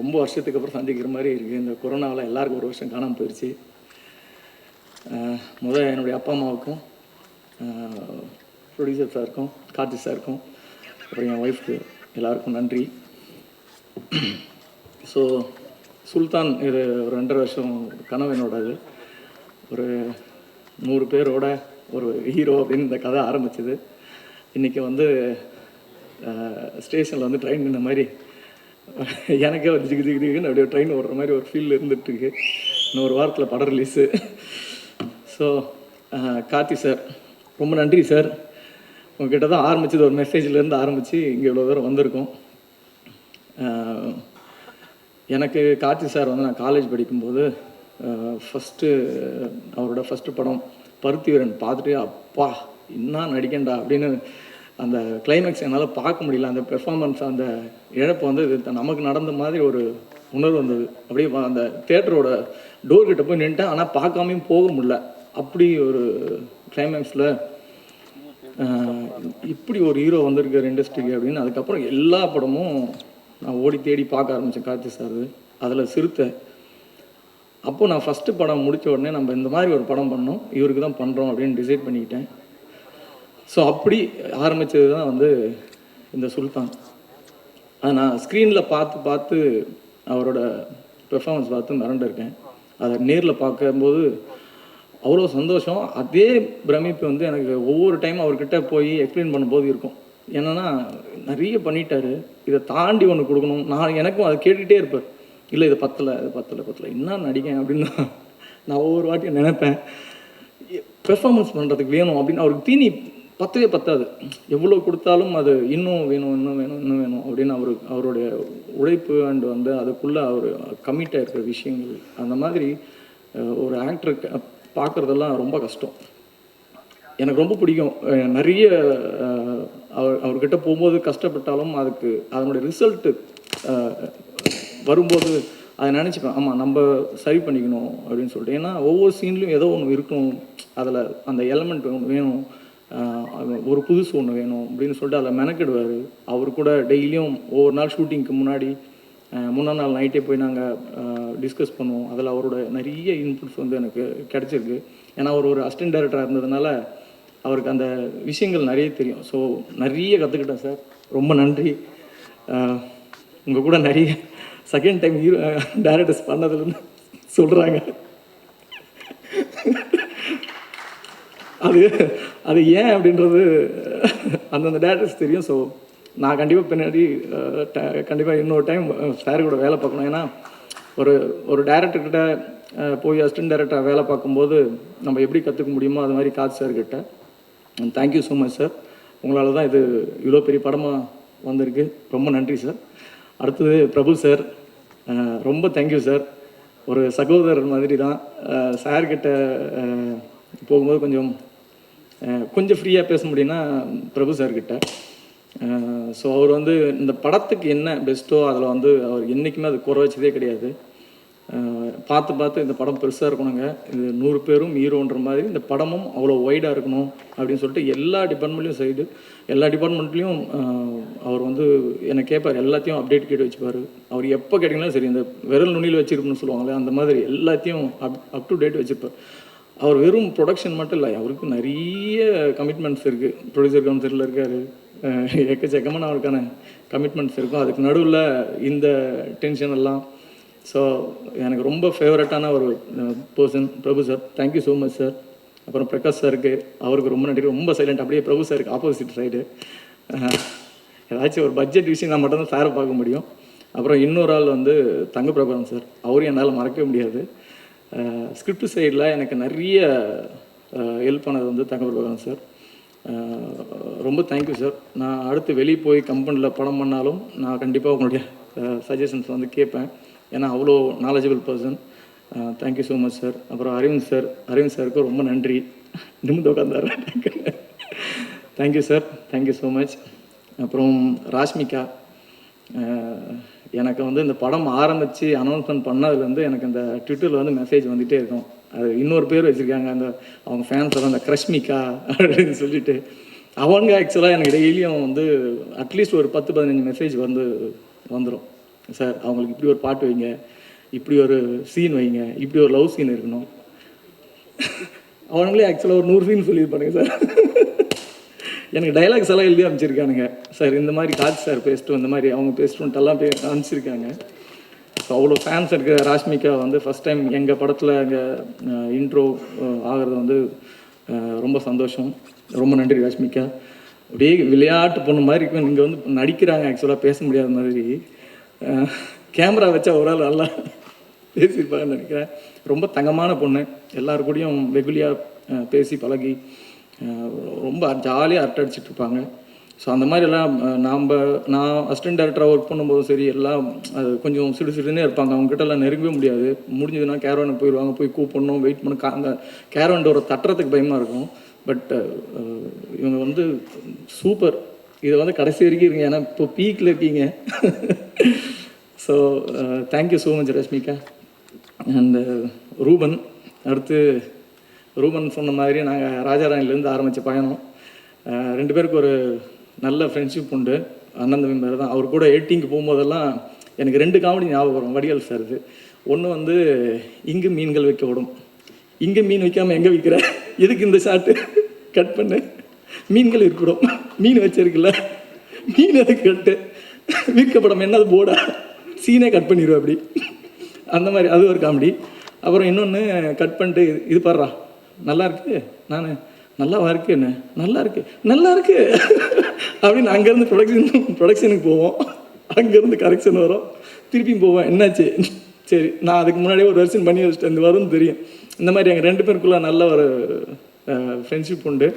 ரொம்ப வருஷத்துக்கு அப்புறம் சந்திக்கிற மாதிரி இருக்குது இந்த கொரோனாவில் எல்லாருக்கும் ஒரு வருஷம் காணாமல் போயிடுச்சு முதல் என்னுடைய அப்பா அம்மாவுக்கும் ப்ரொடியூசர் சாருக்கும் கார்த்தி சாருக்கும் அப்புறம் என் ஒய்ஃப்க்கு எல்லாருக்கும் நன்றி. ஸோ சுல்தான் இது ஒரு ரெண்டரை வருஷம் கனவு என்னோடது ஒரு நூறு பேரோட ஒரு ஹீரோ அப்படின்னு இந்த கதை ஆரம்பிச்சது. இன்றைக்கி வந்து ஸ்டேஷனில் வந்து ட்ரெயின் நின்ன மாதிரி எனக்கே ஒரு ஜிகு ஜிகு ஜிகுன்னு அப்படியே ட்ரெயின் ஓடுற மாதிரி ஒரு ஃபீல் இருந்துகிட்ருக்கு இன்னும் ஒரு வாரத்தில் படம் ரிலீஸு ஸோ கார்த்தி சார் ரொம்ப நன்றி சார் உங்ககிட்ட தான் ஆரம்பிச்சது ஒரு மெசேஜ்லேருந்து ஆரம்பித்து இங்கே இவ்வளோ தூரம் வந்திருக்கோம். எனக்கு கார்த்தி சார் வந்து நான் காலேஜ் படிக்கும்போது ஃபஸ்ட்டு அவரோட ஃபஸ்ட்டு படம் பருத்தி வீரன் பார்த்துட்டு அப்பா என்ன நடிக்கண்டா அப்படின்னு அந்த கிளைமேக்ஸ் என்னால் பார்க்க முடியல. அந்த பெர்ஃபார்மன்ஸ் அந்த இழப்பு வந்து இது நமக்கு நடந்த மாதிரி ஒரு உணர்வு வந்தது. அப்படியே அந்த தேட்டரோட டோர் கிட்ட போய் நின்ட்டேன் ஆனால் பார்க்காமையும் போக முடியல. அப்படி ஒரு கிளைமேக்ஸில் இப்படி ஒரு ஹீரோ வந்திருக்கார் இண்டஸ்ட்ரிக்கு அப்படின்னு. அதுக்கப்புறம் எல்லா படமும் நான் ஓடி தேடி பார்க்க ஆரம்பித்தேன் கார்த்தி சார் அதில் சிறுத்தை அப்போது நான் ஃபஸ்ட்டு படம் முடித்த உடனே நம்ம இந்த மாதிரி ஒரு படம் பண்ணோம். இவருக்கு தான் பண்ணுறோம் அப்படின்னு டிசைட் பண்ணிக்கிட்டேன். ஸோ அப்படி ஆரம்பித்தது தான் வந்து இந்த சுல்தான். அதை நான் ஸ்க்ரீனில் பார்த்து பார்த்து அவரோட பெர்ஃபார்மன்ஸ் பார்த்து மிரண்டிருக்கேன். அதை நேரில் பார்க்கும்போது அவ்வளோ சந்தோஷம். அதே பிரமிப்பு வந்து எனக்கு ஒவ்வொரு டைம் அவர்கிட்ட போய் எக்ஸ்பிளைன் பண்ணும்போது இருக்கும். என்னென்னா நிறைய பண்ணிட்டாரு. இதை தாண்டி ஒன்று கொடுக்கணும். நான் எனக்கும் அதை கேட்டுகிட்டே இருப்பேன் இல்லை இது பத்தலை இது பத்தலை பத்தலை. என்ன நடிக்கேன் அப்படின்னு நான் நான் ஒவ்வொரு வாட்டியும் நினைப்பேன். பெர்ஃபார்மன்ஸ் பண்ணுறதுக்கு வேணும் அப்படின்னு அவருக்கு தீனி பத்தவே பத்தாது. எவ்வளோ கொடுத்தாலும் அது இன்னும் வேணும் இன்னும் வேணும் இன்னும் வேணும் அப்படின்னு அவர் அவருடைய உழைப்பு அண்டு வந்து அதுக்குள்ளே அவர் கம்மிட்டாக இருக்கிற விஷயங்கள். அந்த மாதிரி ஒரு ஆக்டருக்கு பார்க்குறதெல்லாம் ரொம்ப கஷ்டம். எனக்கு ரொம்ப பிடிக்கும். நிறைய அவர் அவர்கிட்ட போகும்போது கஷ்டப்பட்டாலும் அதுக்கு அதனுடைய ரிசல்ட்டு வரும்போது அதை நினச்சிப்பேன். ஆமாம் நம்ம சரி பண்ணிக்கணும் அப்படின்னு சொல்லிட்டு. ஏன்னா ஒவ்வொரு சீன்லையும் ஏதோ ஒன்று இருக்கணும். அதில் அந்த எலமெண்ட் ஒன்று வேணும். ஒரு புதுசு ஒன்று வேணும் அப்படின்னு சொல்லிட்டு அதில் மெனக்கிடுவார். அவர் கூட டெய்லியும் ஒவ்வொரு நாள் ஷூட்டிங்க்கு முன்னாடி முன்னா நாள் நைட்டே போய் நாங்கள் டிஸ்கஸ் பண்ணுவோம். அதில் அவரோட நிறைய இன்புட்ஸ் வந்து எனக்கு கிடச்சிருக்கு. ஏன்னா அவர் ஒரு அசிஸ்டன்ட் டைரக்டராக இருந்ததுனால அவருக்கு அந்த விஷயங்கள் நிறைய தெரியும். ஸோ நிறைய கற்றுக்கிட்டேன் சார். ரொம்ப நன்றி. உங்கள் கூட நிறைய செகண்ட் டைம் ஹீரோ டேரக்டர்ஸ் பண்ணதுலேருந்து சொல்கிறாங்க அது அது ஏன் அப்படின்றது அந்தந்த டேரக்டர்ஸ் தெரியும். ஸோ நான் கண்டிப்பாக பின்னாடி கண்டிப்பாக இன்னொரு டைம் சார் கூட வேலை பார்க்கணும். ஏன்னா ஒரு ஒரு டேரக்டர்கிட்ட போய் அசிஸ்டன்ட் டேரக்டராக வேலை பார்க்கும்போது நம்ம எப்படி கற்றுக்க முடியுமோ அது மாதிரி காத் சார்கிட்ட தேங்க்யூ ஸோ மச் சார் உங்களால் தான் இது இவ்வளோ பெரிய படமாக வந்திருக்கு. ரொம்ப நன்றி சார் அடுத்தது பிரபு சார் ரொம்ப தேங்க்யூ சார் ஒரு சகோதரர் மாதிரி தான் சார்கிட்ட போகும்போது கொஞ்சம் கொஞ்சம் ஃப்ரீயாக பேச முடியும்னா பிரபு சார்கிட்ட ஸோ அவர் வந்து இந்த படத்துக்கு என்ன பெஸ்ட்டோ அதில் வந்து அவர் என்றைக்குமே அது குறை வச்சதே கிடையாது. பார்த்து பார்த்து இந்த படம் பெருசாக இருக்கணுங்க. இது நூறு பேரும் ஹீரோன்ற மாதிரி இந்த படமும் அவ்வளோ ஒய்டாக இருக்கணும் அப்படின்னு சொல்லிட்டு எல்லா டிபார்ட்மெண்ட்லேயும் சைடு எல்லா டிபார்ட்மெண்ட்லேயும் அவர் வந்து என்னை கேட்பார் எல்லாத்தையும் அப்டேட் கேட்டு வச்சுப்பார். அவர் எப்போ கேட்டிங்கனாலும் சரி இந்த விரல் நுனியில் வச்சிருக்கணும்னு சொல்லுவாங்களே அந்த மாதிரி எல்லாத்தையும் அப் அப் டு டேட் வச்சுருப்பார் அவர் வெறும் ப்ரொடக்ஷன் மட்டும் இல்லை அவருக்கு நிறைய கமிட்மெண்ட்ஸ் இருக்குது ப்ரொடியூசர் கவுன்சிலில் இருக்கார் எக்கச்சக்கமான அவருக்கான கமிட்மெண்ட்ஸ் இருக்கும். அதுக்கு நடுவில் இந்த டென்ஷன் எல்லாம். ஸோ எனக்கு ரொம்ப ஃபேவரட்டான ஒரு person Prabhu sir thank you so much sir அப்புறம் பிரகாஷ் சாருக்கு அவருக்கு ரொம்ப நன்றி. ரொம்ப சைலண்ட் அப்படியே பிரபு சாருக்கு ஆப்போசிட் சைடு ஏதாச்சும் ஒரு பட்ஜெட் விஷயம் நான் மட்டும்தான் சாரை பார்க்க முடியும். அப்புறம் இன்னொரு ஆள் வந்து தங்க பிரபாகரன் சார் அவரும் என்னால் மறக்கவே முடியாது. ஸ்கிரிப்ட் சைடில் எனக்கு நிறைய ஹெல்ப் பண்ணது வந்து தங்க பகவான் சார் ரொம்ப தேங்க்யூ சார் நான் அடுத்து வெளியே போய் கம்பெனியில் படம் பண்ணாலும் நான் கண்டிப்பாக உங்களுடைய சஜஷன்ஸ் வந்து கேட்பேன். ஏன்னா அவ்வளோ knowledgeable person thank you so much sir அப்புறம் அரவிந்த் சார் அரவிந்த் சாருக்கு ரொம்ப நன்றி. நிமிந்து உட்காந்தாரு thank you sir thank you so much அப்புறம் ராஷ்மிகா. எனக்கு வந்து இந்த படம் ஆரம்பித்து அனௌன்ஸ்மெண்ட் பண்ணதுலேருந்து எனக்கு இந்த ட்விட்டரில் வந்து மெசேஜ் வந்துகிட்டே இருக்கும். அது இன்னொரு பேர் வச்சுருக்காங்க அந்த அவங்க ஃபேன்ஸ் எல்லாம் அந்த கிரஷ்மிகா அப்படின்னு சொல்லிட்டு. அவங்க ஆக்சுவலாக எனக்கு டெய்லியும் வந்து அட்லீஸ்ட் ஒரு பத்து பதினஞ்சு மெசேஜ் வந்து வந்துடும் சார் அவங்களுக்கு இப்படி ஒரு பாட்டு வைங்க இப்படி ஒரு சீன் வைங்க இப்படி ஒரு லவ் சீன் இருக்கணும். அவனுங்களே ஆக்சுவலாக ஒரு நூறு சீன் சொல்லியிருப்பானுங்க சார் எனக்கு டைலாக்ஸ் எல்லாம் எழுதி அமைச்சிருக்கானுங்க சார் இந்த மாதிரி காஜ் சார் பேசிட்டு இந்த மாதிரி அவங்க பேசிட்டு எல்லாம் பே அனுப்பிச்சிருக்காங்க ஸோ அவ்வளோ ஃபேன்ஸ் இருக்கிற ராஷ்மிகா வந்து ஃபஸ்ட் டைம் எங்கள் படத்தில் எங்கள் இன்ட்ரோ ஆகிறது வந்து ரொம்ப சந்தோஷம். ரொம்ப நன்றி ராஷ்மிகா. அப்படியே விளையாட்டு பொண்ணு மாதிரி இருக்கும் இங்கே வந்து நடிக்கிறாங்க. ஆக்சுவலாக பேச முடியாத மாதிரி. கேமரா வச்சா ஒரு ஆள் நல்லா பேசியிருப்பாங்கன்னு நினைக்கிறேன். ரொம்ப தங்கமான பொண்ணு. எல்லாரு கூடயும் வெகுலியாக பேசி பழகி ரொம்ப ஜாலியாக அரட்டை அடிச்சிட்டு இருப்பாங்க. ஸோ அந்த மாதிரி எல்லாம் நாம் நான் அசிஸ்டன்ட் டேரக்டராக ஒர்க் பண்ணும்போது சரி எல்லாம் அது கொஞ்சம் சிடு சிடுன்னே இருப்பாங்க. அவங்ககிட்ட எல்லாம் நெருங்கவே முடியாது. முடிஞ்சதுன்னா கேரவனுக்கு போயிடுவாங்க போய் கூப்பிடணும் வெயிட் பண்ண கா- அந்த கேரவன் டோரை தட்டுறதுக்கு பயமாக இருக்கும். பட் இவங்க வந்து சூப்பர் இதை வந்து கடைசி வரைக்கும் இருங்க. ஏன்னா இப்போ பீக்கில் இருக்கீங்க. So thank you so much Rashmika. And Ruban அடுத்து ரூபன் சொன்ன மாதிரி நாங்கள் ராஜாராணிலேருந்து ஆரம்பித்த பயணம். ரெண்டு பேருக்கு ஒரு நல்ல ஃப்ரெண்ட்ஷிப் உண்டு. அண்ணன் தம்பி மாதிரி தான். அவர் கூட எயிட்டிங்க்கு போகும்போதெல்லாம் எனக்கு ரெண்டு காமெடி ஞாபகம் வரும். வடிவேல் சார் இது ஒன்று வந்து இங்கு மீன்கள் வைக்க விடும் இங்கே மீன் வைக்காமல் எங்கே விற்கிற எதுக்கு இந்த ஷார்ட்டு கட் பண்ணு. மீன்கள் இருக்கிறோம் மீன் வச்சிருக்குல்ல. மீன் எதுக்கு கட்டு விற்கப்படம். என்னது போடா சீனே கட் பண்ணிடுவோம் அப்படி. அந்த மாதிரி. அது ஒரு காமெடி அப்புறம் இன்னொன்று கட் பண்ணிட்டு இது- இது பாடுறா நல்லா இருக்கு. நான் நல்லாவா இருக்கு என்ன? நல்லா இருக்கு. நல்லா இருக்கு. அப்படின்னு அங்கேருந்து ப்ரொடக்ஷன் ப்ரொடக்ஷனுக்கு போவோம். அங்கேருந்து கரெக்ஷன் வரும். திருப்பியும் போவேன். என்னாச்சு? சரி நான் அதுக்கு முன்னாடியே ஒரு வருஷம் பண்ணி வச்சுட்டேன். இந்த வரும்னு தெரியும். இந்த மாதிரி எங்கள் ரெண்டு பேருக்குள்ள நல்ல ஒரு ஃப்ரெண்ட்ஷிப் உண்டு.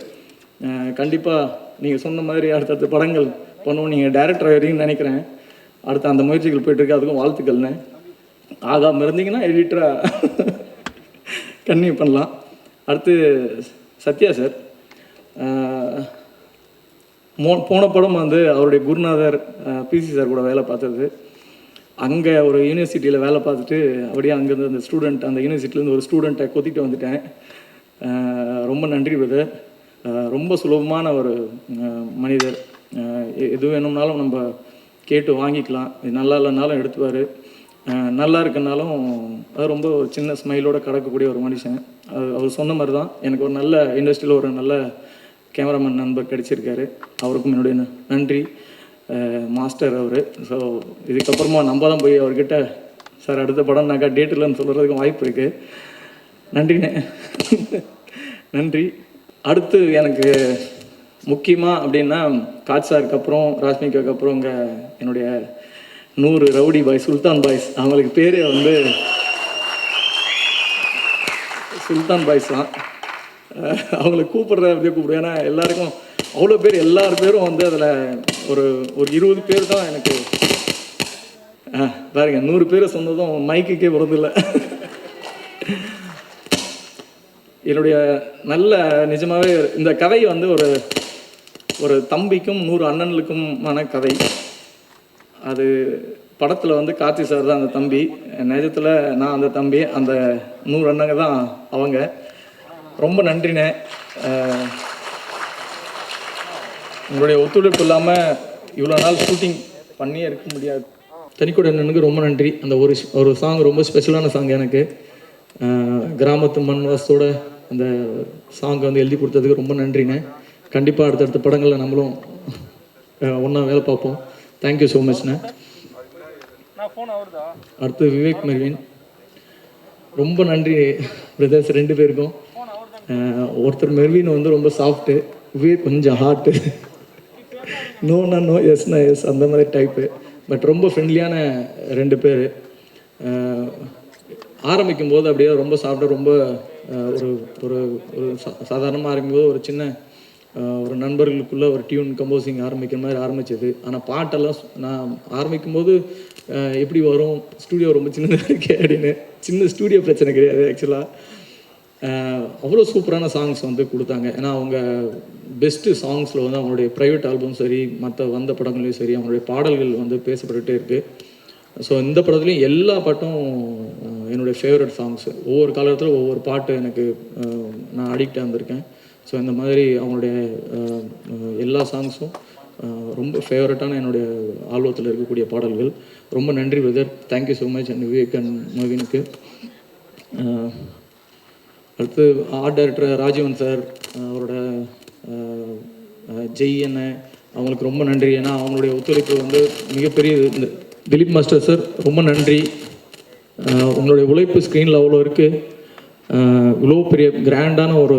கண்டிப்பாக நீங்கள் சொன்ன மாதிரி அடுத்தடுத்த படங்கள் பண்ணுவோம். நீங்கள் டேரக்டர் ஆகிறீங்கன்னு நினைக்கிறேன். அடுத்த அந்த முயற்சிகள் போயிட்டுருக்கு. அதுக்கும் வாழ்த்துக்கள்னு ஆகாமல் இருந்தீங்கன்னா எடிட்டராக கன்னியூ பண்ணலாம். அடுத்து சத்யா சார் மோ போன படம் வந்து அவருடைய குருநாதர் பிசி சார் கூட வேலை பார்த்தது. அங்கே ஒரு யூனிவர்சிட்டியில் வேலை பார்த்துட்டு அப்படியே அங்கேருந்து அந்த ஸ்டூடெண்ட் அந்த யூனிவர்சிட்டிலேருந்து ஒரு ஸ்டூடெண்ட்டை கொத்திட்டு வந்துட்டேன். ரொம்ப நன்றி பிரதர் ரொம்ப சுலபமான ஒரு மனிதர். எ- எது வேணும்னாலும் நம்ம கேட்டு வாங்கிக்கலாம். இது நல்லா இல்லைனாலும் எடுத்துவார் நல்லா இருக்குனாலும் அது ரொம்ப ஒரு சின்ன ஸ்மைலோட கடக்கக்கூடிய ஒரு மனுஷன். அது அவர் சொன்ன மாதிரி தான் எனக்கு ஒரு நல்ல இண்டஸ்ட்ரியில் ஒரு நல்ல கேமராமேன் நண்பர் கிடைச்சிருக்காரு. அவருக்கும் என்னுடைய ந- நன்றி. மாஸ்டர் அவர். ஸோ இதுக்கப்புறமா நம்ம தான் போய் அவர்கிட்ட சார் அடுத்த படம்னாக்கா டேட் இல்லைன்னு சொல்கிறதுக்கும் வாய்ப்பு இருக்குது நன்றிண்ணே நன்றி. அடுத்து எனக்கு முக்கியமாக அப்படின்னா காட்சாருக்கு அப்புறம் ராஷ்மிகாக்கு அப்புறம் இங்கே என்னுடைய நூறு ரவுடி பாய் சுல்தான் பாய்ஸ். அவங்களுக்கு பேரே வந்து சுல்தான் பாய்ஸ் தான். அவங்கள கூப்பிடுற அப்படியே கூப்பிடுவேன் ஏன்னா எல்லாருக்கும் அவ்வளோ பேர் எல்லார் பேரும் வந்து அதில் ஒரு ஒரு இருபது பேர் தான் எனக்கு. பாருங்க நூறு பேர் சொன்னதும் மைக்குக்கே வரதில்லை என்னுடைய நல்ல நிஜமாகவே இந்த கதை வந்து ஒரு ஒரு தம்பிக்கும் நூறு அண்ணன்களுக்குமான கதை. அது படத்தில் வந்து கார்த்தி சார் தான் அந்த தம்பி. நிஜத்தில் நான் அந்த தம்பி அந்த நூறு அண்ணங்க தான் அவங்க. ரொம்ப நன்றிண்ணே. உங்களுடைய ஒத்துழைப்பு இல்லாமல் இவ்வளோ நாள் ஷூட்டிங் பண்ணியே இருக்க முடியாது. தனிக்கோட அண்ணனுக்கு ரொம்ப நன்றி. அந்த ஒரு ஒரு சாங் ரொம்ப ஸ்பெஷலான சாங் எனக்கு. கிராமத்து மண் வாசத்தோட அந்த சாங் வந்து எழுதி கொடுத்ததுக்கு ரொம்ப நன்றிண்ணே. கண்டிப்பாக அடுத்தடுத்த படங்களில் நம்மளும் ஒன்றா வேலை பார்ப்போம். தேங்க்யூ ஸோ மச்ண்ணே அடுத்து விவேக் மெர்வின். ரொம்ப நன்றி பிரதர்ஸ் ரெண்டு பேருக்கும். ஒருத்தர் மெர்வின் வந்து ரொம்ப சாஃப்ட்டு விவேக் கொஞ்சம் ஹார்ட்டு நோனா நோ எஸ்னா எஸ் அந்த மாதிரி டைப்பு பட் ரொம்ப ஃப்ரெண்ட்லியான ரெண்டு பேர். ஆரம்பிக்கும் போது அப்படியே ரொம்ப சாஃப்டாக ரொம்ப ஒரு ஒரு ஒரு சாதாரணமாக ஆரம்பிக்கும் போது ஒரு சின்ன ஒரு நண்பர்களுக்குள்ளே ஒரு டியூன் கம்போசிங் ஆரம்பிக்கிற மாதிரி ஆரம்பிச்சது. ஆனால் பாட்டெல்லாம் நான் ஆரம்பிக்கும் போது எப்படி வரும்? ஸ்டூடியோ ரொம்ப சின்னதாக இருக்கே அப்படின்னு. சின்ன ஸ்டூடியோ பிரச்சனை கிடையாது ஆக்சுவலாக அவ்வளோ சூப்பரான சாங்ஸ் வந்து கொடுத்தாங்க. ஏன்னா அவங்க பெஸ்ட்டு சாங்ஸில் வந்து அவங்களுடைய ப்ரைவேட் ஆல்பம் சரி மற்ற வந்த படங்களையும் சரி அவங்களுடைய பாடல்கள் வந்து பேசப்பட்டுகிட்டே இருக்குது ஸோ இந்த படத்துலையும் எல்லா பாட்டும் என்னுடைய ஃபேவரட் சாங்ஸ் ஒவ்வொரு காலத்தில் ஒவ்வொரு பாட்டு எனக்கு நான் அடிக்டாக இருந்திருக்கேன். ஸோ இந்த மாதிரி அவங்களுடைய எல்லா சாங்ஸும் ரொம்ப ஃபேவரட்டான என்னுடைய ஆல்பத்தில் இருக்கக்கூடிய பாடல்கள். ரொம்ப நன்றி brother thank you so much and Vivek and மகினுக்கு. அடுத்து ஆர்ட் டைரக்டர் ராஜீவன் சார் அவரோட ஜெய் என்ன அவங்களுக்கு ரொம்ப நன்றி. ஏன்னா அவங்களுடைய ஒத்துழைப்பு வந்து மிகப்பெரிய இந்த திலீப் மாஸ்டர் சார் ரொம்ப நன்றி. உங்களுடைய உழைப்பு ஸ்க்ரீனில் அவ்வளோ இருக்குது இவ்வளோ பெரிய கிராண்டான ஒரு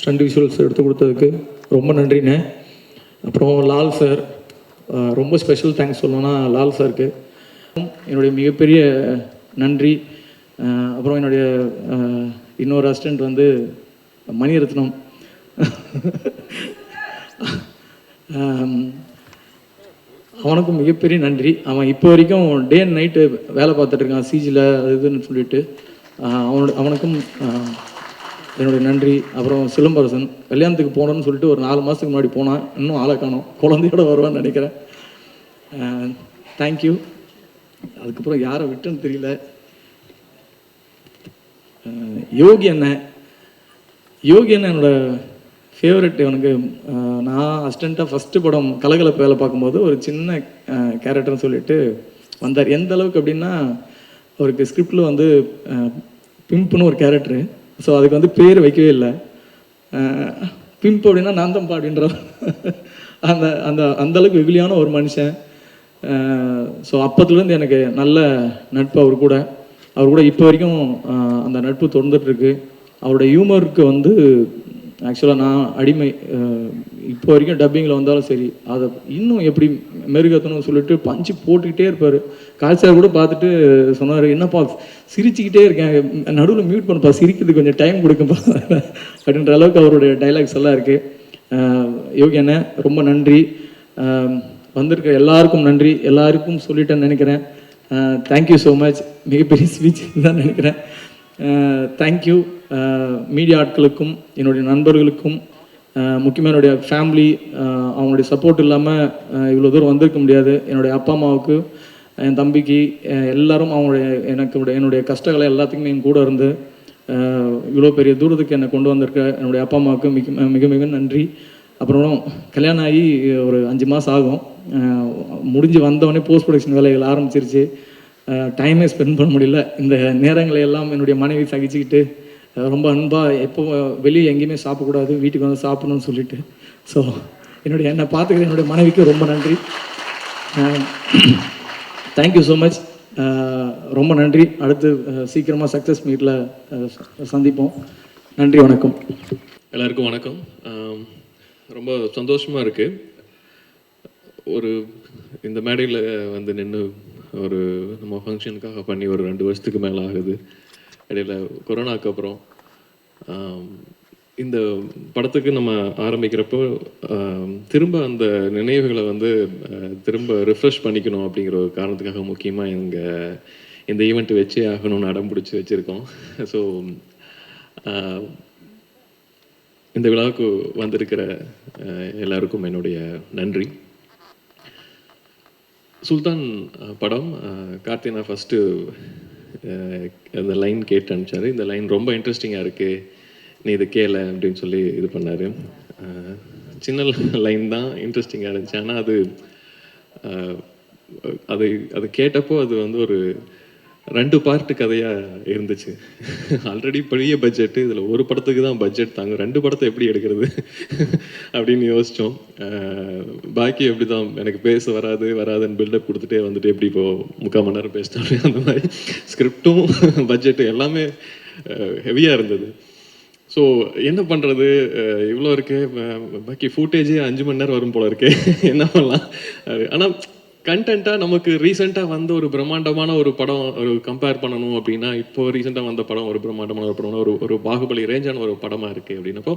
ஸ்டண்ட் விஷுவல்ஸ் எடுத்து கொடுத்ததுக்கு ரொம்ப நன்றிண்ணே. அப்புறம் லால் சார் ரொம்ப ஸ்பெஷல் தேங்க்ஸ் சொல்லணும்னா லால் சாருக்கு. என்னுடைய மிகப்பெரிய நன்றி. அப்புறம் என்னுடைய இன்னொரு அசிஸ்டண்ட் வந்து மணிரத்னம். அவனுக்கும் மிகப்பெரிய நன்றி. அவன் இப்போ வரைக்கும் டே அண்ட் நைட்டு வேலை பார்த்துட்டு இருக்கான் சிஜியில் அது இதுன்னு சொல்லிட்டு. அவனோட அவனுக்கும் என்னுடைய நன்றி. அப்புறம் சிலம்பரசன் கல்யாணத்துக்கு போகணும்னு சொல்லிட்டு ஒரு நாலு மாதத்துக்கு முன்னாடி போனான். இன்னும் ஆளை காணும். குழந்தையோட வருவான்னு நினைக்கிறேன். தேங்க்யூ அதுக்கப்புறம் யாரை விட்டுன்னு தெரியல. யோகி அண்ணன் யோகி அண்ணன் என்னோட ஃபேவரட் எனக்கு நான் அசிஸ்டண்ட்டாக ஃபஸ்ட்டு படம் கலகலப்பு வேலை பார்க்கும்போது ஒரு சின்ன கேரக்டர்னு சொல்லிட்டு வந்தார். எந்த அளவுக்கு அப்படின்னா அவருக்கு ஸ்கிரிப்டில் வந்து பிம்ப்னு ஒரு கேரக்டரு ஸோ அதுக்கு வந்து பேர் வைக்கவே இல்லை. பிம்ப் அப்படின்னா நான் தான்ப்பா அப்படின்ற அந்த அந்த அந்த அளவுக்கு வெகுலியான ஒரு மனுஷன். ஸோ அப்பத்துலேருந்து எனக்கு நல்ல நட்பு அவர் கூட. அவர் கூட இப்போ வரைக்கும் அந்த நட்பு தொடர்ந்துட்டுருக்கு. அவருடைய ஹியூமருக்கு வந்து ஆக்சுவலாக நான் அடிமை இப்போ வரைக்கும் டப்பிங்கில் வந்தாலும் சரி அதை இன்னும் எப்படி மெருகத்தணும்னு சொல்லிட்டு பஞ்சு போட்டுக்கிட்டே இருப்பார். கால்சார் கூட பார்த்துட்டு சொன்னார் என்னப்பா சிரிச்சுக்கிட்டே இருக்கேன். நடுவில் மியூட் பண்ணப்பா சிரிக்கிறதுக்கு கொஞ்சம் டைம் கொடுக்கப்பா அப்படின்ற அளவுக்கு அவருடைய டைலாக்ஸ் எல்லாம் இருக்குது யோகி அண்ணன் ரொம்ப நன்றி. வந்திருக்க எல்லாருக்கும் நன்றி. எல்லாருக்கும் சொல்லிட்டேன்னு நினைக்கிறேன். தேங்க்யூ ஸோ மச் மிகப்பெரிய ஸ்பீச் தான் நினைக்கிறேன். Uh, தேங்க்யூ மீடியா uh, ஆட்களுக்கும் என்னுடைய நண்பர்களுக்கும் uh, முக்கியமாக என்னுடைய ஃபேமிலி அவங்களுடைய சப்போர்ட் இல்லாமல் இவ்வளோ தூரம் வந்திருக்க முடியாது. என்னுடைய அப்பா அம்மாவுக்கு என் தம்பிக்கு எல்லாரும் அவங்களுடைய எனக்கு என்னுடைய கஷ்டங்களை எல்லாத்துக்குமே என் கூட இருந்து இவ்வளோ பெரிய தூரத்துக்கு என்னை கொண்டு வந்திருக்க என்னுடைய அப்பா அம்மாவுக்கு மிக மிக மிக நன்றி. அப்புறம் கல்யாணம் ஆகி ஒரு அஞ்சு மாதம் ஆகும். முடிஞ்சு வந்தவொடனே போஸ்ட் ப்ரொடக்ஷன் வேலைகள் ஆரம்பிச்சிருச்சு. டைமே ஸ்பெண்ட் பண்ண முடியல. இந்த நேரங்களை எல்லாம் என்னுடைய மனைவி சகிச்சுக்கிட்டு ரொம்ப அன்பாக எப்போ வெளியே எங்கேயுமே சாப்பிடக்கூடாது வீட்டுக்கு வந்து சாப்பிடணும்னு சொல்லிட்டு. ஸோ என்னுடைய என்னை பார்த்துக்கிற என்னுடைய மனைவிக்கு ரொம்ப நன்றி. தேங்க்யூ ஸோ மச் ரொம்ப நன்றி. அடுத்து சீக்கிரமாக சக்ஸஸ் மீட்டில் சந்திப்போம். நன்றி வணக்கம். எல்லாருக்கும் வணக்கம். ரொம்ப சந்தோஷமாக இருக்குது ஒரு இந்த மேடையில் வந்து நின்று ஒரு நம்ம ஃபங்க்ஷனுக்காக பண்ணி ஒரு ரெண்டு வருஷத்துக்கு மேலே ஆகுது. இடையில கொரோனாக்கு அப்புறம் இந்த படத்துக்கு நம்ம ஆரம்பிக்கிறப்போ திரும்ப அந்த நினைவுகளை வந்து திரும்ப ரிஃப்ரெஷ் பண்ணிக்கணும் அப்படிங்கிற ஒரு காரணத்துக்காக முக்கியமாக எங்கள் இந்த ஈவெண்ட் வச்சே ஆகணும்னு அடம் பிடிச்சி வச்சுருக்கோம். ஸோ இந்த விழாவுக்கு வந்திருக்கிற எல்லாருக்கும் என்னுடைய நன்றி. சுல்தான் படம் கார்த்தினா ஃபஸ்ட்டு அந்த லைன் கேட்டு அனுப்பிச்சாரு. இந்த லைன் ரொம்ப இன்ட்ரெஸ்டிங்காக இருக்குது நீ இதை கேள அப்படின்னு சொல்லி இது பண்ணார். சின்ன லைன் தான் இன்ட்ரெஸ்டிங்காக இருந்துச்சு. ஆனால் அது அது அது கேட்டப்போ அது வந்து ஒரு ரெண்டு பார்ட்டு கதையாக இருந்துச்சு. ஆல்ரெடி பெரிய பட்ஜெட்டு இதில் ஒரு படத்துக்கு தான் பட்ஜெட் தாங்க. ரெண்டு படத்தை எப்படி எடுக்கிறது அப்படின்னு யோசித்தோம் பாக்கி எப்படி தான் எனக்கு பேச வராது வராதுன்னு பில்டப் கொடுத்துட்டே வந்துட்டு எப்படி இப்போ முக்கால் மணி நேரம் பேசிட்டோம் அந்த மாதிரி ஸ்கிரிப்டும் பட்ஜெட்டும் எல்லாமே ஹெவியாக இருந்தது. ஸோ என்ன பண்ணுறது இவ்வளோ இருக்கு. பாக்கி ஃபூட்டேஜே அஞ்சு மணி நேரம் வரும் போல இருக்கு. என்ன பண்ணலாம்? ஆனால் கண்டென்ட்டாக நமக்கு ரீசெண்டாக வந்த ஒரு பிரம்மாண்டமான ஒரு படம் ஒரு கம்பேர் பண்ணணும் அப்படின்னா இப்போ ரீசெண்டாக வந்த படம் ஒரு பிரம்மாண்டமான ஒரு படம் ஒரு ஒரு பாகுபலி ரேஞ்சான ஒரு படமாக இருக்குது அப்படின்னப்போ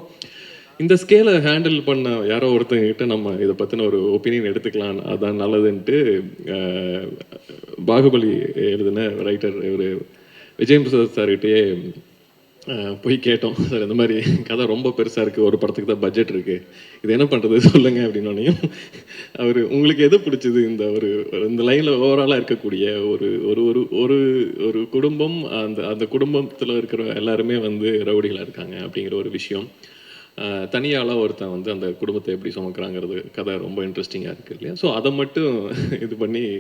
இந்த ஸ்கேலை ஹேண்டில் பண்ண யாரோ ஒருத்தங்கிட்ட நம்ம இதை பற்றின ஒரு ஒப்பீனியன் எடுத்துக்கலாம். அதான் நல்லதுன்ட்டு பாகுபலி எழுதின ரைட்டர் இவர் விஜய் பிரசாத் சார்கிட்டயே போய் கேட்டோம். சார் இந்த மாதிரி கதை ரொம்ப பெருசாக இருக்குது ஒரு படத்துக்கு தான் பட்ஜெட் இருக்குது இது என்ன பண்ணுறது சொல்லுங்கள் அப்படின்னோடனையும் அவர் உங்களுக்கு எது பிடிச்சது? இந்த ஒரு இந்த லைனில் ஓவராலாக இருக்கக்கூடிய ஒரு ஒரு ஒரு ஒரு ஒரு குடும்பம் அந்த அந்த குடும்பத்தில் இருக்கிற எல்லாருமே வந்து ரவுடிகளாக இருக்காங்க அப்படிங்கிற ஒரு விஷயம். தனியால் ஒருத்தன் வந்து அந்த குடும்பத்தை எப்படி சுமக்கிறாங்கிறது கதை ரொம்ப இன்ட்ரெஸ்டிங்காக இருக்குது இல்லையா? ஸோ அதை மட்டும் இது பண்ணி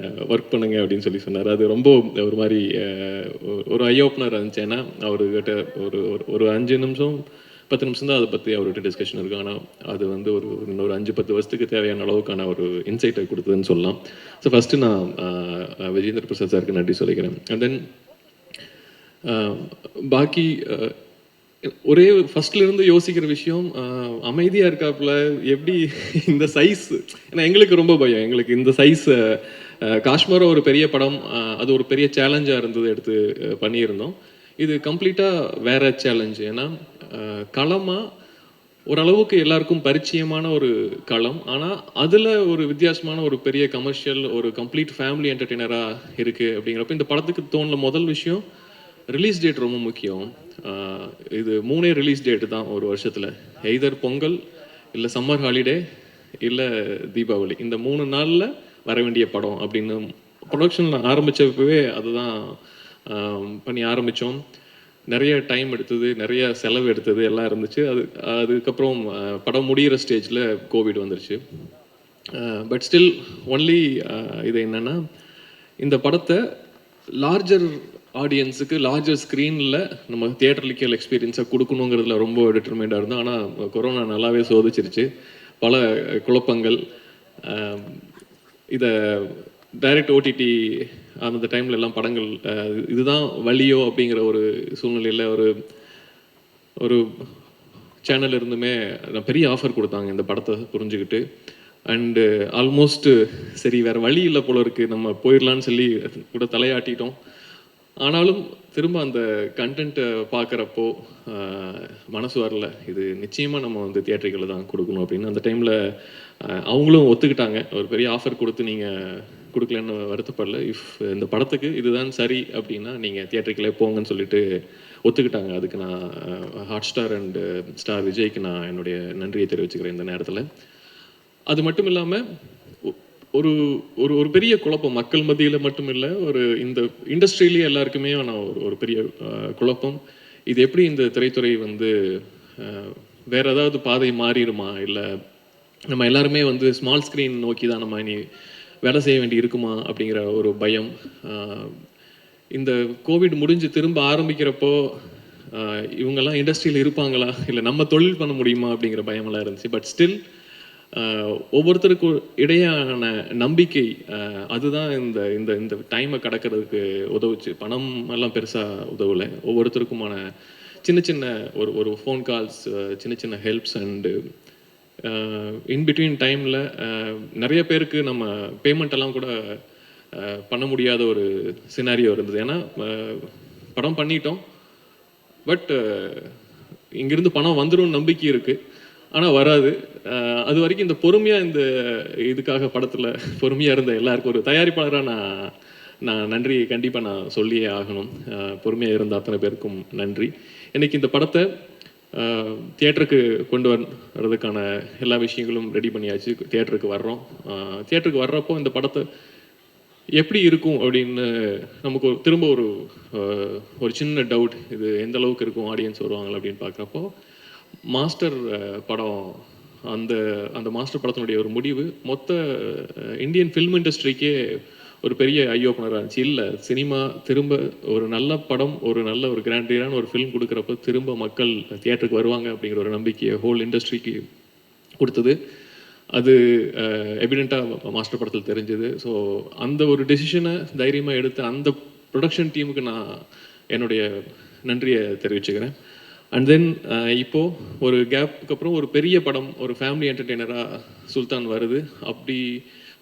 ஒர்க் பண்ணுங்க அப்படின்னு சொல்லி சொன்னார். அது ரொம்ப ஒரு மாதிரி ஒரு- ஐ ஓப்பனர் இருந்துச்சு. ஏன்னா அவர்கிட்ட ஒரு ஒரு- ஒரு அஞ்சு நிமிஷம் பத்து நிமிஷம் தான் அதை பற்றி அவர்கிட்ட டிஸ்கஷன் இருக்கும் ஆனால் அது வந்து ஒரு இன்னொரு அஞ்சு பத்து வருஷத்துக்கு தேவையான அளவுக்கான ஒரு இன்சைட்டை கொடுத்ததுன்னு சொல்லலாம். ஸோ ஃபஸ்ட்டு நான் விஜேந்திர பிரசாத் சாருக்கு நன்றி சொல்லிக்கிறேன். அண்ட் தென் பாக்கி ஒரே ஃபர்ஸ்ட்லேருந்து யோசிக்கிற விஷயம் அமைதியாக இருக்காப்புல எப்படி இந்த சைஸ் ஏன்னா எங்களுக்கு ரொம்ப பயம். எங்களுக்கு இந்த சைஸ் காஷ்மீரம் ஒரு பெரிய படம் அது ஒரு பெரிய சேலஞ்சாக இருந்தது எடுத்து பண்ணியிருந்தோம். இது கம்ப்ளீட்டாக வேற சேலஞ்சு ஏன்னா களமாக ஓரளவுக்கு எல்லாருக்கும் பரிச்சயமான ஒரு களம். ஆனால் அதில் ஒரு வித்தியாசமான ஒரு பெரிய கமர்ஷியல் ஒரு கம்ப்ளீட் ஃபேமிலி என்டர்டெய்னராக இருக்குது அப்படிங்கிறப்ப இந்த படத்துக்கு தோணுன முதல் விஷயம் ரிலீஸ் டேட் ரொம்ப முக்கியம். இது மூணே ரிலீஸ் டேட்டு தான் ஒரு வருஷத்தில். எய்தர் பொங்கல் இல்லை சம்மர் ஹாலிடே இல்லை தீபாவளி. இந்த மூணு நாளில் வர வேண்டிய படம் அப்படின்னு ப்ரொடக்ஷன் ஆரம்பித்தப்பவே அதுதான் ஆஹ் பண்ணி ஆரம்பித்தோம் நிறைய டைம் எடுத்தது நிறைய செலவு எடுத்தது எல்லாம் இருந்துச்சு. அது அதுக்கப்புறம் படம் முடிகிற ஸ்டேஜில் கோவிட் வந்துருச்சு. பட் ஸ்டில் ஒன்லி இது என்னென்னா இந்த படத்தை லார்ஜர் ஆடியன்ஸுக்கு லார்ஜர் ஸ்க்ரீனில் நம்ம தியேட்டர்லிக்கல் எக்ஸ்பீரியன்ஸை கொடுக்கணுங்கிறதுல ரொம்ப டிட்டர்மெண்டாக இருந்தோம். ஆனால் கொரோனா நல்லாவே சோதிச்சிருச்சு. பல குழப்பங்கள் இதை டைரக்ட் ஓடிடி அந்த டைமில் எல்லாம் படங்கள் இதுதான் வழியோ அப்படிங்கிற ஒரு சூழ்நிலையில் ஒரு ஒரு சேனல் இருந்துமே பெரிய ஆஃபர் கொடுத்தாங்க இந்த படத்தை புரிஞ்சுக்கிட்டு. அண்டு ஆல்மோஸ்ட்டு சரி வேற வழி இல்லை போல இருக்குது நம்ம போயிடலான்னு சொல்லி கூட தலையாட்டிட்டோம். ஆனாலும் திரும்ப அந்த கண்டென்ட்டை பார்க்குறப்போ மனசு வரல. இது நிச்சயமாக நம்ம வந்து தியேட்டர்களை தான் கொடுக்கணும் அப்படின்னு அந்த டைமில் அவங்களும் ஒத்துக்கிட்டாங்க. ஒரு பெரிய ஆஃபர் கொடுத்து நீங்கள் கொடுக்கலன்னு வருத்தப்படல. இஃப் இந்த படத்துக்கு இதுதான் சரி அப்படின்னா நீங்கள் தியேட்டருக்குள்ளே போங்கன்னு சொல்லிட்டு ஒத்துக்கிட்டாங்க. அதுக்கு நான் ஹாட் ஸ்டார் அண்டு ஸ்டார் விஜய்க்கு நான் என்னுடைய நன்றியை தெரிவிச்சுக்கிறேன் இந்த நேரத்தில். அது மட்டும் இல்லாமல் ஒரு ஒரு ஒரு பெரிய குழப்பம். மக்கள் மத்தியில் மட்டும் இல்லை ஒரு இந்த இண்டஸ்ட்ரியிலேயே எல்லாருக்குமே நான் ஒரு ஒரு பெரிய குழப்பம். இது எப்படி இந்த திரைத்துறை வந்து வேறு வேற ஏதாவது பாதை மாறிடுமா? இல்லை நம்ம எல்லாருமே வந்து ஸ்மால் ஸ்க்ரீன் நோக்கி தான் நம்ம இனி வேலை செய்ய வேண்டி இருக்குமா அப்படிங்கிற ஒரு பயம். இந்த கோவிட் முடிஞ்சு திரும்ப ஆரம்பிக்கிறப்போ இவங்கெல்லாம் இண்டஸ்ட்ரியில் இருப்பாங்களா? இல்லை நம்ம தொழில் பண்ண முடியுமா அப்படிங்கிற பயமெல்லாம் இருந்துச்சு. பட் ஸ்டில் ஒவ்வொருத்தருக்கு இடையான நம்பிக்கை அதுதான் இந்த இந்த இந்த டைமை கடக்கிறதுக்கு உதவுச்சு. பணம் எல்லாம் பெருசாக உதவலை. ஒவ்வொருத்தருக்குமான சின்ன சின்ன ஒரு ஒரு ஃபோன் கால்ஸ் சின்ன சின்ன ஹெல்ப்ஸ் அண்டு இன்பிட்வீன் டைமில் நிறைய பேருக்கு நம்ம பேமெண்ட் எல்லாம் கூட பண்ண முடியாத ஒரு சினாரியோ இருந்தது. ஏன்னா படம் பண்ணிட்டோம். பட் இங்கிருந்து பணம் வந்துடும் நம்பிக்கை இருக்குது ஆனால் வராது. அது வரைக்கும் இந்த பொறுமையாக இந்த இதுக்காக படத்தில் பொறுமையாக இருந்த எல்லாருக்கும் ஒரு தயாரிப்பாளராக நான் நான் நன்றி கண்டிப்பாக நான் சொல்லியே ஆகணும். பொறுமையாக இருந்த அத்தனை பேருக்கும் நன்றி. இன்றைக்கி இந்த படத்தை தியேட்டருக்கு கொண்டு வர்றதுக்கான எல்லா விஷயங்களும் ரெடி பண்ணியாச்சு. தியேட்டருக்கு வர்றோம். தியேட்டருக்கு வர்றப்போ இந்த படத்தை எப்படி இருக்கும் அப்படின்னு நமக்கு ஒரு திரும்ப ஒரு ஒரு சின்ன டவுட் இது எந்த அளவுக்கு இருக்கும் ஆடியன்ஸ் வருவாங்க அப்படின்னு பார்க்குறப்போ மாஸ்டர் படம் அந்த அந்த மாஸ்டர் படத்தினுடைய ஒரு முடிவு மொத்த இந்தியன் ஃபில்ம் இண்டஸ்ட்ரிக்கே ஒரு பெரிய ஐ ஓப்பனராக இருந்துச்சு. இல்லை சினிமா திரும்ப ஒரு நல்ல படம் ஒரு நல்ல ஒரு கிராண்டியரான ஒரு ஃபிலிம் கொடுக்குறப்ப திரும்ப மக்கள் தியேட்டருக்கு வருவாங்க அப்படிங்கிற ஒரு நம்பிக்கையை ஹோல் இண்டஸ்ட்ரிக்கு கொடுத்தது. அது எவிடெண்ட்டாக மாஸ்டர் படத்தில் தெரிஞ்சது. ஸோ அந்த ஒரு டெசிஷனை தைரியமாக எடுத்து அந்த ப்ரொடக்ஷன் டீமுக்கு நான் என்னுடைய நன்றியை தெரிவிச்சுக்கிறேன். அண்ட் தென் இப்போது ஒரு கேப்புக்கு அப்புறம் ஒரு பெரிய படம் ஒரு ஃபேமிலி என்டர்டெய்னராக சுல்தான் வருது. அப்படி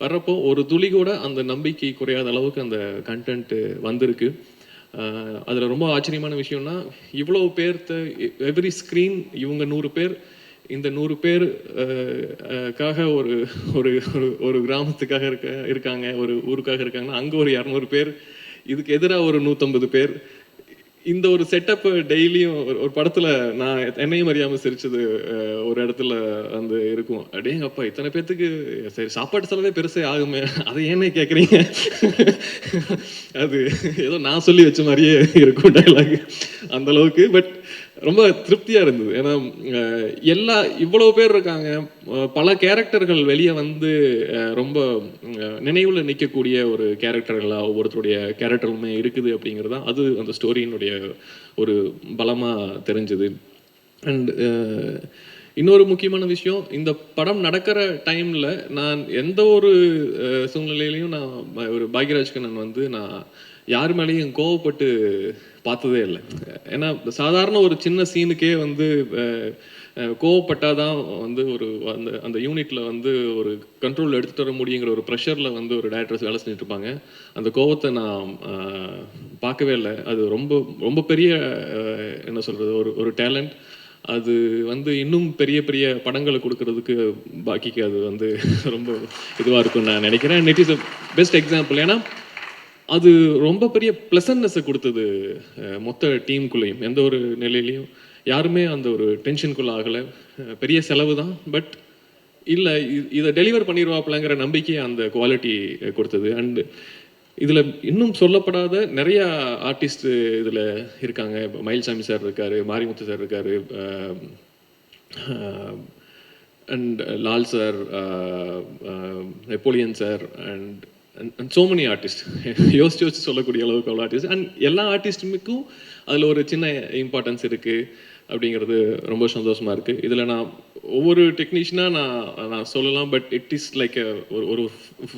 வர்றப்போ ஒரு துளி கூட அந்த நம்பிக்கை குறையாத அளவுக்கு அந்த கண்டென்ட் வந்திருக்கு. அதில் ரொம்ப ஆச்சரியமான விஷயம்னா இவ்வளோ பேர்த்த எவ்ரி ஸ்க்ரீன் இவங்க நூறு பேர் இந்த நூறு பேர் காக ஒரு ஒரு ஒரு- ஒரு கிராமத்துக்காக இருக்க இருக்காங்க ஒரு ஊருக்காக இருக்காங்கன்னா அங்கே ஒரு இரநூறு பேர் இதுக்கு எதிராக ஒரு நூற்றம்பது பேர் இந்த ஒரு செட்டப் டெய்லியும் ஒரு ஒரு படத்துல நான் என்னையும் அறியாம சிரிச்சது ஒரு இடத்துல வந்து இருக்கும். அடேங்கப்பா இத்தனை பேர்த்துக்கு சரி சாப்பாட்டு செலவே பெருசே ஆகுமே. அதை ஏன்னே கேட்குறீங்க அது ஏதோ நான் சொல்லி வச்ச மாதிரியே இருக்கும் டைலாக் அந்த அளவுக்கு. பட் ரொம்ப திருப்தியாக இருந்தது. ஏன்னா எல்லா இவ்வளோ பேர் இருக்காங்க. பல கேரக்டர்கள் வெளியே வந்து ரொம்ப நினைவில் நிற்கக்கூடிய ஒரு கேரக்டர்களாக ஒவ்வொருத்தருடைய கேரக்டருமே இருக்குது அப்படிங்கிறது தான் அது அந்த ஸ்டோரியினுடைய ஒரு பலமாக தெரிஞ்சுது. அண்ட் uh, இன்னொரு முக்கியமான விஷயம் இந்த படம் நடக்கிற டைமில் நான் எந்த ஒரு அஹ், சூழ்நிலையிலையும் நான் ஒரு பாக்யராஜ் கண்ணன் வந்து நான் யார் மேலேயும் கோவப்பட்டு பார்த்ததே இல்லை. ஏன்னா சாதாரண ஒரு சின்ன சீனுக்கே வந்து uh, கோவப்பட்டால் தான் வந்து ஒரு அந்த அந்த யூனிட்டில் வந்து ஒரு கண்ட்ரோல் எடுத்துட்டு வர முடியுங்கிற ஒரு ப்ரெஷரில் வந்து ஒரு டேரக்டர்ஸ் வேலை செஞ்சுட்டு இருப்பாங்க அந்த கோவத்தை நான் பார்க்கவே இல்லை. அது ரொம்ப ரொம்ப பெரிய என்ன சொல்கிறது ஒரு ஒரு டேலண்ட் அது வந்து இன்னும் பெரிய பெரிய படங்களை கொடுக்கறதுக்கு பாக்கிக்கு அது வந்து ரொம்ப இதுவாக இருக்கும்னு நான் நினைக்கிறேன். It is a best example ஏன்னா அது ரொம்ப பெரிய ப்ளசன்னஸை கொடுத்தது மொத்த டீமுக்குள்ளேயும் எந்த ஒரு நிலையிலையும். யாருமே அந்த ஒரு டென்ஷனுக்குள்ள ஆகலை. பெரிய செலவு தான் பட் இல்லை இதை டெலிவர் பண்ணிடுவாப்பிலங்கிற நம்பிக்கை அந்த குவாலிட்டி கொடுத்தது. அண்ட் இதில் இன்னும் சொல்லப்படாத நிறைய ஆர்டிஸ்ட் இதில் இருக்காங்க. மயில்சாமி சார் இருக்காரு மாரிமுத்து சார் இருக்காரு and Lal sir Napoleon sir and and so many artist யோசிச்சு யோசிச்சு சொல்லக்கூடிய அளவுக்கு அவ்வளோ ஆர்டிஸ்ட் அண்ட் எல்லா ஆர்டிஸ்ட்டுக்கும் அதில் ஒரு சின்ன இம்பார்ட்டன்ஸ் இருக்குது அப்படிங்கிறது ரொம்ப சந்தோஷமாக இருக்குது இதில் நான் ஒவ்வொரு டெக்னீஷியனாக நான் நான் சொல்லலாம் பட் இட் இஸ் லைக் ஒரு ஒரு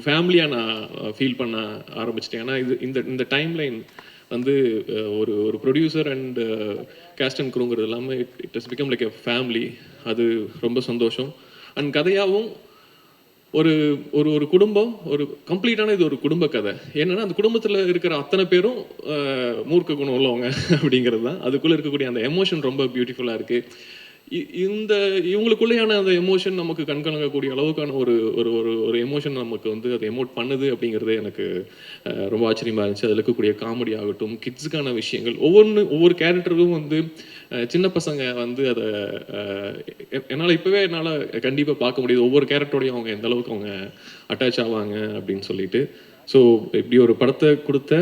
ஃபேமிலியாக நான் uh, ஃபீல் பண்ண ஆரம்பிச்சிட்டேன். ஏன்னா இது இந்த இந்த டைம் லைன் வந்து uh, ஒரு ஒரு producer and cast and குரூங்கிறது it it is become like a family அது ரொம்ப சந்தோஷம். அண்ட் கதையாகவும் ஒரு ஒரு ஒரு குடும்பம் ஒரு கம்ப்ளீட்டான இது ஒரு குடும்ப கதை. என்னன்னா அந்த குடும்பத்தில் இருக்கிற அத்தனை பேரும் மூர்க்க குணம் உள்ளவங்க அப்படிங்கிறது தான் அதுக்குள்ளே இருக்கக்கூடிய அந்த எமோஷன் ரொம்ப பியூட்டிஃபுல்லாக இருக்கு. இந்த இவங்களுக்குள்ளேயான அந்த எமோஷன் நமக்கு கண்கலங்கக்கூடிய அளவுக்கான ஒரு ஒரு ஒரு ஒரு எமோஷன் நமக்கு வந்து அதை எமோட் பண்ணுது அப்படிங்கிறது எனக்கு ரொம்ப ஆச்சரியமா இருந்துச்சு. அதில் இருக்கக்கூடிய காமெடி ஆகட்டும் கிட்ஸுக்கான விஷயங்கள் ஒவ்வொன்று ஒவ்வொரு கேரக்டருக்கும் வந்து சின்ன பசங்க வந்து அதை என்னால் இப்போவே என்னால் கண்டிப்பாக பார்க்க முடியுது. ஒவ்வொரு கேரக்டரோடையும் அவங்க எந்த அளவுக்கு அவங்க அட்டாச் ஆவாங்க அப்படின்னு சொல்லிட்டு. ஸோ இப்படி ஒரு படத்தை கொடுத்த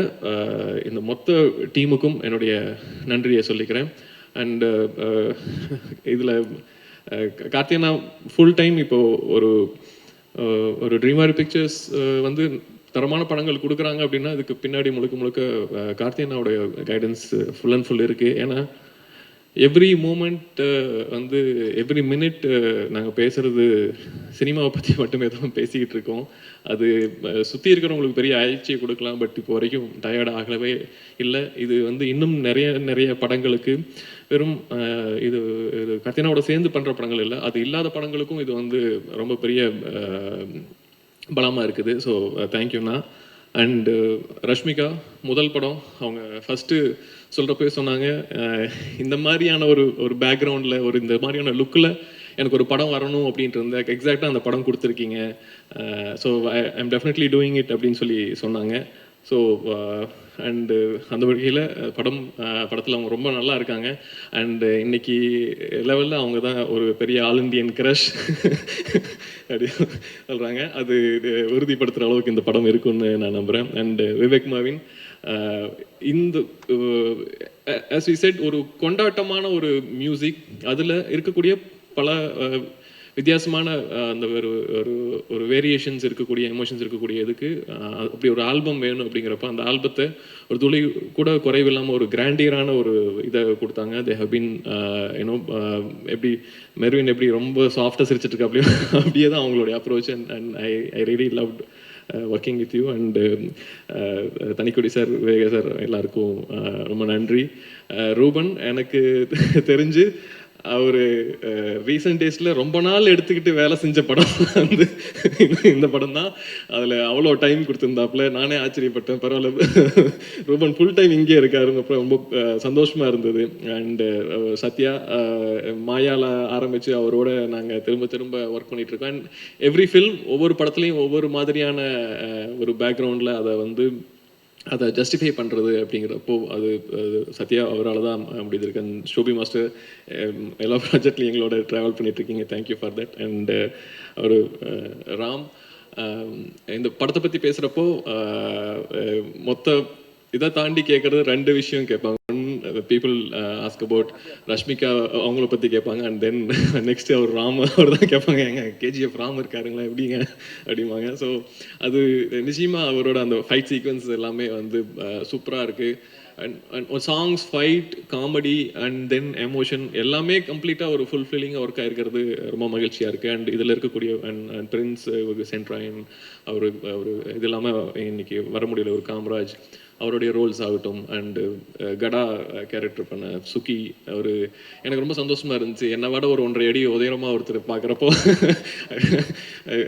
இந்த மொத்த டீமுக்கும் என்னுடைய நன்றியை சொல்லிக்கிறேன். அண்டு uh, uh, இதில் uh, கார்த்தியனா ஃபுல் டைம் இப்போது ஒரு ஒரு ட்ரீமாரி பிக்சர்ஸ் வந்து தரமான படங்கள் கொடுக்குறாங்க அப்படின்னா அதுக்கு பின்னாடி முழுக்க முழுக்க கார்த்தியனாவுடைய கைடன்ஸ் ஃபுல் அண்ட் ஃபுல் இருக்குது ஏன்னா எவ்ரி மூமெண்ட் வந்து எவ்ரி மினிட் நாங்கள் பேசுறது சினிமாவை பற்றி மட்டுமே தான் பேசிக்கிட்டு இருக்கோம். அது சுற்றி இருக்கிறவங்களுக்கு பெரிய அயற்சியை கொடுக்கலாம் பட் இப்போ வரைக்கும் டயர்ட் ஆகவே இல்லை. இது வந்து இன்னும் நிறைய நிறைய படங்களுக்கு வெறும் இது இது கத்தினாவோட சேர்ந்து பண்ணுற படங்கள் இல்லை. அது இல்லாத படங்களுக்கும் இது வந்து ரொம்ப பெரிய பலமாக இருக்குது. ஸோ தேங்க்யூண்ணா அண்டு ரஷ்மிகா முதல் படம். அவங்க ஃபஸ்ட்டு சொல்கிறப்பவே சொன்னாங்க. இந்த மாதிரியான ஒரு ஒரு பேக்ரவுண்டில் ஒரு இந்த மாதிரியான லுக்கில் எனக்கு ஒரு படம் வரணும் அப்படின்ட்டு இருந்தேன் எக்ஸாக்டாக அந்த படம் கொடுத்துருக்கீங்க. So I I'm definitely doing it அப்படின்னு சொல்லி சொன்னாங்க. ஸோ அண்டு uh, uh, அந்த வகையில் படம் படத்தில் அவங்க ரொம்ப நல்லா இருக்காங்க. அண்டு uh, இன்னைக்கு லெவலில் அவங்க தான் ஒரு பெரிய ஆல் இண்டியன் கிரஷ் அப்படி சொல்கிறாங்க அது இது உறுதிப்படுத்துகிற அளவுக்கு இந்த படம் இருக்குன்னு நான் நம்புகிறேன் அண்டு விவேக் மாவின் இந்த ஆஸ் வி செட் ஒரு கொண்டாட்டமான ஒரு மியூசிக் அதில் இருக்கக்கூடிய பல வித்தியாசமான அந்த ஒரு ஒரு ஒரு வேரியேஷன்ஸ் இருக்கக்கூடிய எமோஷன்ஸ் இருக்கக்கூடிய இதுக்கு அப்படி ஒரு ஆல்பம் வேணும் அப்படிங்கிறப்ப அந்த ஆல்பத்தை ஒரு துளி கூட குறைவில்லாமல் ஒரு கிராண்டியரான ஒரு இதை கொடுத்தாங்க. They have been you know எப்படி மெர்வின் எப்படி ரொம்ப சாஃப்டாக சிரிச்சிட்டு இருக்கா அப்படியே அப்படியே தான் அவங்களுடைய approach and and I I really love working with you and Thanikodi sir Vivek sir எல்லாருக்கும் ரொம்ப நன்றி. ரூபன் எனக்கு தெரிஞ்சு அவர் ரீசெண்ட் டேஸில் ரொம்ப நாள் எடுத்துக்கிட்டு வேலை செஞ்ச படம் வந்து இந்த படம் தான். அதில் அவ்வளோ டைம் கொடுத்துருந்தாப்புல. நானே ஆச்சரியப்பட்டேன். பரவாயில்ல. ரூபன் ஃபுல் டைம் இங்கே இருக்காருங்க அப்புறம் ரொம்ப சந்தோஷமாக இருந்தது. அண்டு சத்யா மாயால் மாயால ஆரம்பித்து அவரோட நாங்கள் திரும்ப திரும்ப ஒர்க் பண்ணிகிட்ருக்கோம் இருக்கோம். அண்ட் எவ்ரி ஃபில்ம் ஒவ்வொரு படத்துலையும் ஒவ்வொரு மாதிரியான ஒரு பேக்ரவுண்டில் அதை வந்து அதை ஜஸ்டிஃபை பண்ணுறது அப்படிங்கிறப்போ அது சத்யா அவரால் தான் அப்படி அண்ட் ஷோபி மாஸ்டர் எல்லா ப்ராஜெக்ட்லையும் எங்களோட ட்ராவல் பண்ணிகிட்ருக்கீங்க thank you for that and our Ram um, இந்த படத்தை பற்றி பேசுகிறப்போ uh, uh, மொத்த இதை தாண்டி கேட்குறது ரெண்டு விஷயம் கேட்பாங்க. One people ask about Rashmika அவங்கள பற்றி கேட்பாங்க அண்ட் தென் நெக்ஸ்ட் அவர் ராம் அவர் தான் கேட்பாங்க எங்க கேஜிஎஃப் ராம் இருக்காருங்களா எப்படிங்க அப்படிம்பாங்க. ஸோ அது நிச்சயமாக அவரோட அந்த ஃபைட் சீக்வன்ஸ் எல்லாமே வந்து சூப்பராக இருக்குது and and songs fight comedy and then emotion எல்லாமே கம்ப்ளீட்டாக ஒரு ஃபுல்ஃபில்லிங்காக ஒர்க் ஆயிருக்கிறது ரொம்ப மகிழ்ச்சியாக இருக்குது அண்ட் இதில் இருக்கக்கூடிய அண்ட் அண்ட் பிரின்ஸ் சென்ட்ராயன் அவர் அவர் இது இல்லாமல் இன்னைக்கு வர முடியல ஒரு காமராஜ். அவருடைய ரோல்ஸ் ஆகட்டும் அண்டு கடா கேரக்டர் பண்ண சுகி அவர் எனக்கு ரொம்ப சந்தோஷமாக இருந்துச்சு. என்னை விட ஒரு ஒன்றரை அடி உதயமாக ஒருத்தர் பார்க்குறப்போ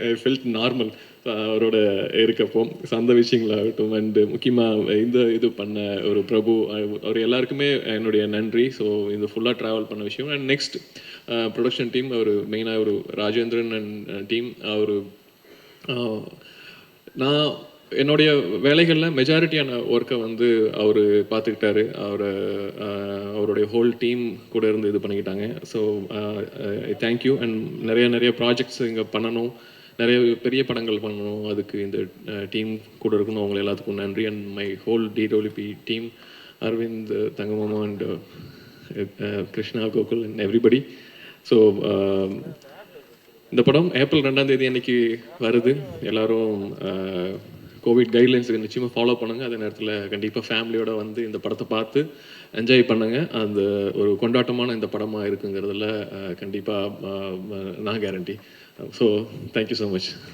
ஐ ஃபெல்ட் நார்மல் uh, அவரோட இருக்கப்போ சந்த அந்த விஷயங்களாகட்டும் அண்டு uh, முக்கியமாக இந்த இது பண்ண ஒரு பிரபு uh, அவர் எல்லாருக்குமே என்னுடைய நன்றி. ஸோ இந்த ஃபுல்லாக ட்ராவல் பண்ண விஷயம். அண்ட் நெக்ஸ்ட் ப்ரொடக்ஷன் டீம் அவர் மெயினாக ஒரு ராஜேந்திரன் அண்ட் டீம் அவர் நான் என்னுடைய வேலைகளில் மெஜாரிட்டியான ஒர்க்கை வந்து அவர் பார்த்துக்கிட்டாரு அவரை அவருடைய ஹோல் டீம் கூட இருந்து இது பண்ணிக்கிட்டாங்க. ஸோ தேங்க்யூ அண்ட் நிறைய நிறைய ப்ராஜெக்ட்ஸ் இங்கே பண்ணணும். நிறைய பெரிய படங்கள் பண்ணணும். அதுக்கு இந்த டீம் கூட இருக்கணும். அவங்க எல்லாத்துக்கும் நன்றி. And my whole TWB team Aravind Thangamama and Krishna Gokul and everybody so இந்த படம் ஏப்ரல் ரெண்டாம் தேதி அன்னைக்கு வருது. எல்லாரும் கோவிட் கைட்லைன்ஸுக்கு நிச்சயமாக ஃபாலோ பண்ணுங்கள் அதே நேரத்தில் கண்டிப்பாக ஃபேமிலியோட வந்து இந்த படத்தை பார்த்து என்ஜாய் பண்ணுங்க. அந்த ஒரு கொண்டாட்டமான இந்த படமாக இருக்குங்கிறதுல கண்டிப்பாக நான் guarantee so thank you so much